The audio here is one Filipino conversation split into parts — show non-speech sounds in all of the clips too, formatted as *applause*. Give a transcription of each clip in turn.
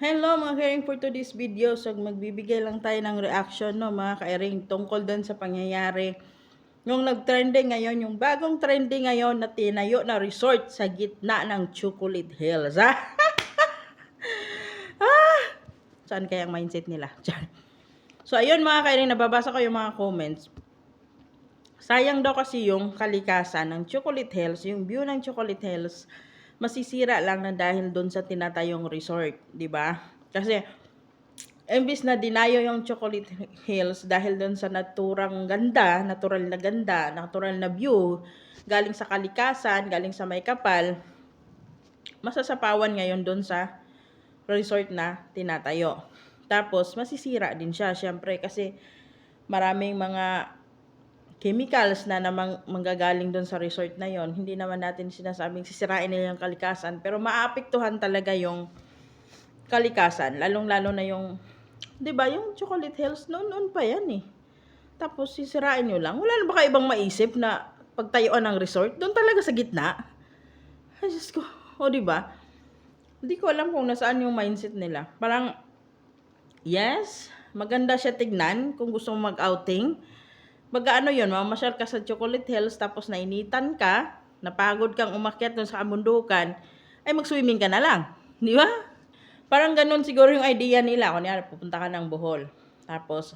Hello mga kairing for today's video. So magbibigay lang tayo ng reaction no mga kairing tungkol doon sa pangyayari. Yung nag-trending ngayon, yung bagong trending ngayon na tinayo na resort sa gitna ng Chocolate Hills. Ha? *laughs* ah! Saan kaya ang mindset nila? *laughs* So ayun mga kairing, nababasa ko yung mga comments. Sayang daw kasi yung kalikasan ng Chocolate Hills, yung view ng Chocolate Hills, masisira lang na dahil doon sa tinatayong resort, 'di ba? Kasi imbis na dinayo yung Chocolate Hills dahil doon sa naturang ganda, natural na ganda, natural na view, galing sa kalikasan, galing sa may kapal, masasapawan ngayon doon sa resort na tinatayo. Tapos, masisira din siya, syempre, kasi maraming mga chemicals na namang manggagaling doon sa resort na yon hindi naman natin sinasabing sisirain nila yung kalikasan pero maapektuhan talaga yung kalikasan lalong lalo na yung 'di ba yung chocolate hills noon noon pa yan eh. Tapos sisirain nyo lang. Wala na ba ibang maisip na pagtayuan ng resort? Doon talaga sa gitna? Ay Diyos ko. O 'di ba? Hindi ko alam kung nasaan yung mindset nila. Parang yes maganda siya tignan kung gusto mo mag-outing Baga ano yun, mamasyal ka sa Chocolate Hills tapos nainitan ka, napagod kang umakyat dun sa kabundukan, ay mag-swimming ka na lang. Di ba? Parang ganun siguro yung idea nila. Kunyari, pupunta ka ng Bohol. Tapos,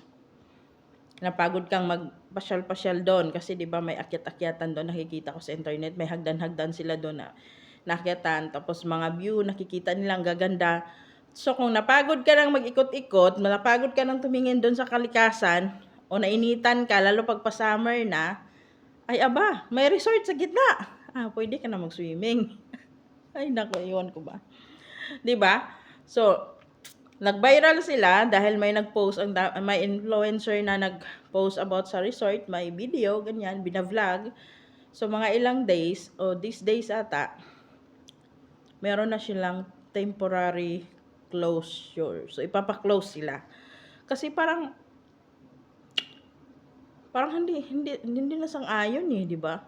napagod kang magpasyal-pasyal doon kasi di ba may akyat-akyatan doon nakikita ko sa internet may hagdan-hagdan sila doon na nakyatan tapos mga view nakikita nilang gaganda so kung napagod ka nang mag-ikot-ikot malapagod ka nang tumingin doon sa kalikasan o nainitan ka, lalo pag pa-summer na, ay aba, may resort sa gitna. Ah, pwede ka na mag-swimming. *laughs* ay, naku, iwan ko ba? 'Di ba? So, nag-viral sila dahil may nag-post, ang may influencer na nag-post about sa resort, may video, ganyan, bina-vlog. So, mga ilang days, o these days ata, meron na silang temporary closure. So, ipapa-close sila. Kasi parang, parang hindi hindi hindi na sang-ayon eh, 'di ba?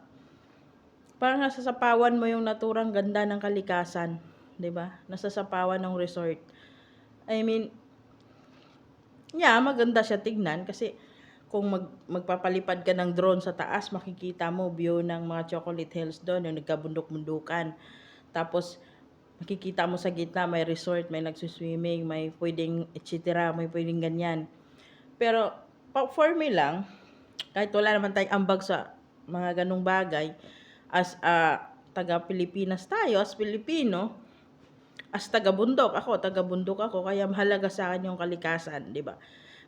Parang nasasapawan mo yung naturang ganda ng kalikasan, 'di ba? Nasasapawan ng resort. I mean, yeah, maganda siya tignan kasi kung mag, magpapalipad ka ng drone sa taas, makikita mo view ng mga chocolate hills doon, yung nagkabundok-bundukan. Tapos, makikita mo sa gitna, may resort, may nagsuswimming, may pwedeng etc., may pwedeng ganyan. Pero, for me lang, kahit wala naman tayong ambag sa mga ganong bagay, as a taga Pilipinas tayo, as Pilipino, as taga bundok ako, taga bundok ako, kaya mahalaga sa akin yung kalikasan, di ba?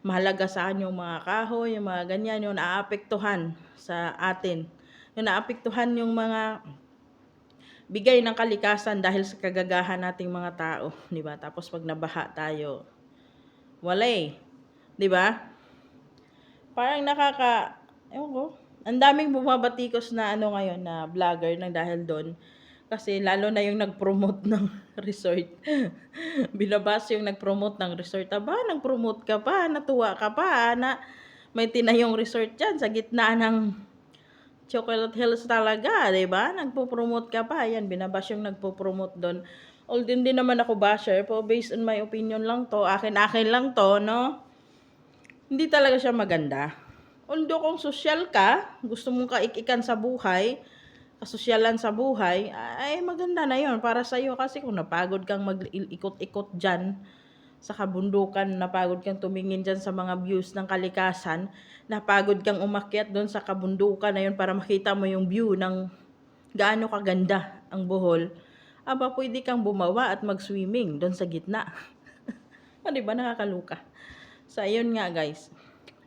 Mahalaga sa akin yung mga kahoy, yung mga ganyan, yung naapektuhan sa atin. Yung naapektuhan yung mga bigay ng kalikasan dahil sa kagagahan nating mga tao, di ba? Tapos pag nabaha tayo, wala eh. Di ba? Parang nakaka, ewan ko, ang daming bumabatikos na ano ngayon na vlogger nang dahil doon. Kasi lalo na yung nag-promote ng *laughs* resort. *laughs* Binabas yung nag-promote ng resort. Aba, nag-promote ka pa, natuwa ka pa, na may tinayong resort dyan sa gitna ng Chocolate Hills talaga, di ba? Nagpo-promote ka pa. Yan, binabas yung nagpo-promote doon. Although hindi naman ako basher, pero based on my opinion lang to, akin-akin lang to, no? Hindi talaga siya maganda. Although kung sosyal ka, gusto mong kaikikan sa buhay, kasosyalan sa buhay, ay maganda na yon para sa iyo kasi kung napagod kang mag-ikot-ikot diyan sa kabundukan, napagod kang tumingin diyan sa mga views ng kalikasan, napagod kang umakyat doon sa kabundukan na yon para makita mo yung view ng gaano kaganda ang Bohol, aba pwede kang bumawa at mag-swimming doon sa gitna. *laughs* o, di ba nakakaluka? So, ayun nga guys.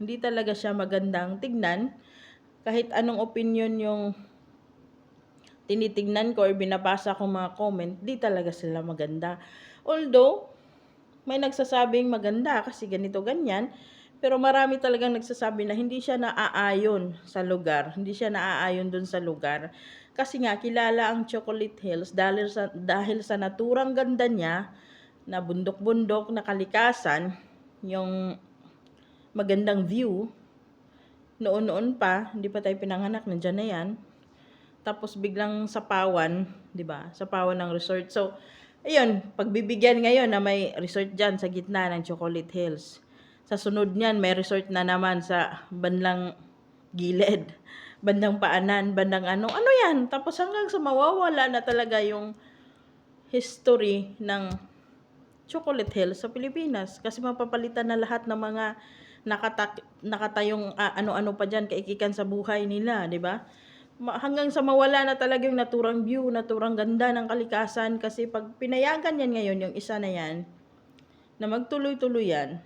Hindi talaga siya magandang tignan. Kahit anong opinion yung tinitignan ko or binabasa ko mga comment, di talaga sila maganda. Although, may nagsasabing maganda kasi ganito ganyan, pero marami talagang nagsasabi na hindi siya naaayon sa lugar. Hindi siya naaayon dun sa lugar. Kasi nga, kilala ang Chocolate Hills dahil sa, dahil sa naturang ganda niya, na bundok-bundok, na kalikasan, yung magandang view. Noon-noon pa, hindi pa tayo pinanganak, nandiyan na yan. Tapos biglang sapawan, 'di ba? Sapawan ng resort. So, Ayun, pagbibigyan ngayon na may resort dyan sa gitna ng Chocolate Hills. Sa sunod niyan, may resort na naman sa bandang gilid, *laughs* bandang paanan, bandang ano. Ano yan? Tapos hanggang sa mawawala na talaga yung history ng Chocolate Hills sa Pilipinas. Kasi mapapalitan na lahat ng mga nakatak nakatayong ah, ano-ano pa dyan, kaikikan sa buhay nila, di ba? Hanggang sa mawala na talaga yung naturang view, naturang ganda ng kalikasan kasi pag pinayagan yan ngayon, yung isa na yan, na magtuloy-tuloy yan,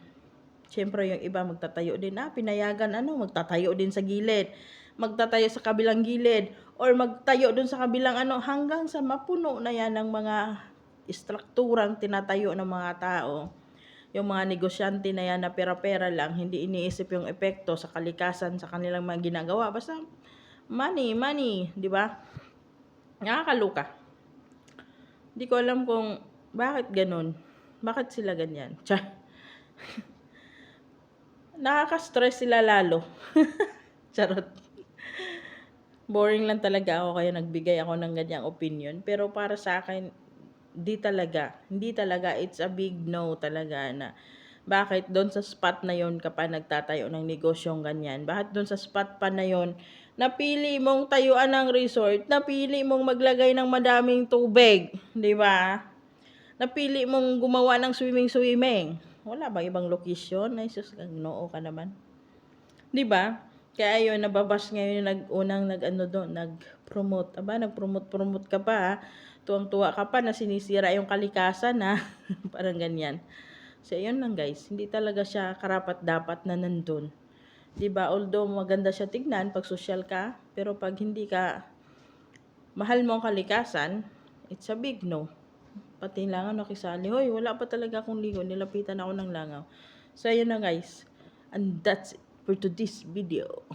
syempre yung iba magtatayo din, ah, pinayagan ano, magtatayo din sa gilid, magtatayo sa kabilang gilid, or magtayo dun sa kabilang ano, hanggang sa mapuno na yan ng mga istrukturang tinatayo ng mga tao. Yung mga negosyante na yan na pera-pera lang, hindi iniisip yung epekto sa kalikasan, sa kanilang mga ginagawa. Basta money, money, di ba? Nakakaluka. Hindi ko alam kung bakit ganun. Bakit sila ganyan? *laughs* Char. Nakaka-stress sila lalo. *laughs* Charot. Boring lang talaga ako kaya nagbigay ako ng ganyang opinion. Pero para sa akin, di talaga. Hindi talaga. It's a big no talaga na bakit doon sa spot na yon ka pa nagtatayo ng negosyong ganyan? Bakit doon sa spot pa na yon napili mong tayuan ng resort, napili mong maglagay ng madaming tubig, di ba? Napili mong gumawa ng swimming-swimming. Wala bang ibang location? Ay, sus, noo ka naman. Di ba? Kaya yun, nababash ngayon yung nag-unang nag-ano doon, nag-promote. Aba, nag-promote-promote ka pa ha. Tuwang-tuwa ka pa na sinisira yung kalikasan ha. *laughs* Parang ganyan. So, yun lang guys. Hindi talaga siya karapat-dapat na nandun. ba Although maganda siya tignan pag social ka, pero pag hindi ka mahal mo ang kalikasan, it's a big no. Pati langaw nakisali. Hoy, wala pa talaga akong ligo. Nilapitan ako ng langaw. So, yun na guys. And that's it for today's video.